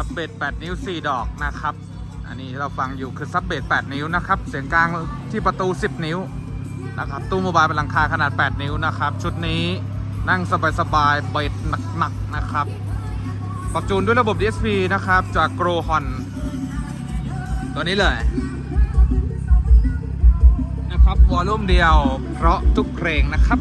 ับเบด8นิ้ว 4 ดอกนะครับ อันนี้เราฟังอยู่คือซับเบส8นิ้วนะครับ เสียงกลางที่ประตู 10 นิ้วนะครับ ตู้โมบายเป็นหลังคาขนาด 8 นิ้วนะครับ ชุดนี้นั่งสบายๆเบสหนักๆนะครับ ปรับจูนด้วยระบบ DSP นะครับ จากโกรฮอนตัวนี้เลยนะครับวอลลุ่มเดียวเพราะทุกเพลงนะครับ